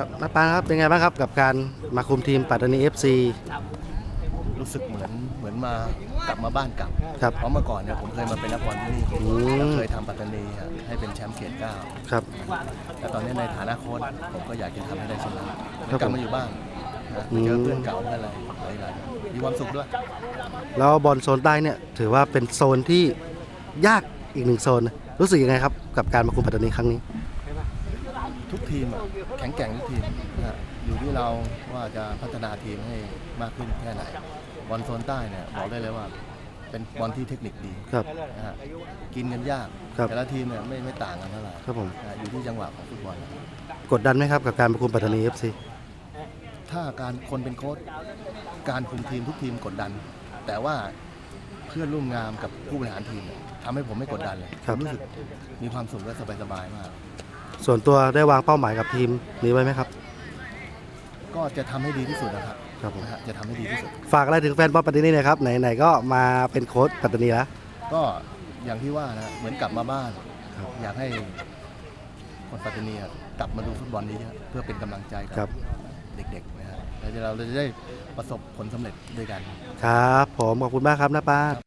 ครับน้าปานครับเป็นไงบ้างครับกับการมาคุมทีมปัตตานี FC รู้สึกเหมือนเหมือนมากลับมาบ้านเก่าครับเพราะเมื่อก่อนเนี่ยผมเคยมาเป็นนักบอลที่นี่อืมแล้วเคยทำปัตตานีอะให้เป็นแชมป์เขตเก้าครับ แต่ตอนนี้ในฐานะโค้ชผมก็อยากจะทำให้ได้เช่นนั้นครับกลับผม มาอยู่บ้านนะอืมเจอเพื่อนเก่าเพื่อนอะไรหลายๆมีความสุขด้วย แล้วบอลโซนใต้เนี่ยถือว่าเป็นโซนที่ยากอีกหนึ่งโซนนะรู้สึกยังไงครับกับการมาคุมปัตตานีครั้งนี้ ทุกทีมอะแข็งแกร่งทุกทีมนะฮะอยู่ที่เราว่าจะพัฒนาทีมให้มากขึ้นแค่ไหนบอลโซนใต้เนี่ยบอกได้เลยว่า เป็นบอลที่เทคนิคดีครับ นะฮะกินกันยาก ครับ แต่ละทีมเนี่ยไม่ไม่ต่างกันเท่าไหร่ครับผมนะฮะอยู่ที่จังหวะของฟุตบอล กดดันไหมครับกับการมาคุมปัตตานี FC ถ้าการคนเป็นโค้ชการคุมทีมทุกทีมกดดัน แต่ว่าเพื่อนร่วมงานกับผู้บริหารทีมเนี่ยทำให้ผมไม่กดดันเลยครับผมรู้สึกมีความสุขและสบายๆมาก ส่วนตัวได้วางเป้าหมายกับทีมนี้ไว้ไหมครับ ก็จะทำให้ดีที่สุดนะครับครับผมนะฮะจะทำให้ดีที่สุด ฝากอะไรถึงแฟนบอลปัตตานีหน่อยครับไหนๆก็มาเป็นโค้ชปัตตานีแล้ว ก็อย่างที่ว่านะเหมือนกลับมาบ้าน ครับอยากให้คนปัตตานีอะกลับมาดูฟุตบอลนี้เยอะเพื่อเป็นกำลังใจกัครับ เด็กๆนะฮะแล้วเราจะได้ประสบผลสำเร็จด้วยกัน ครับ ผมขอบคุณมากครับน้าปาน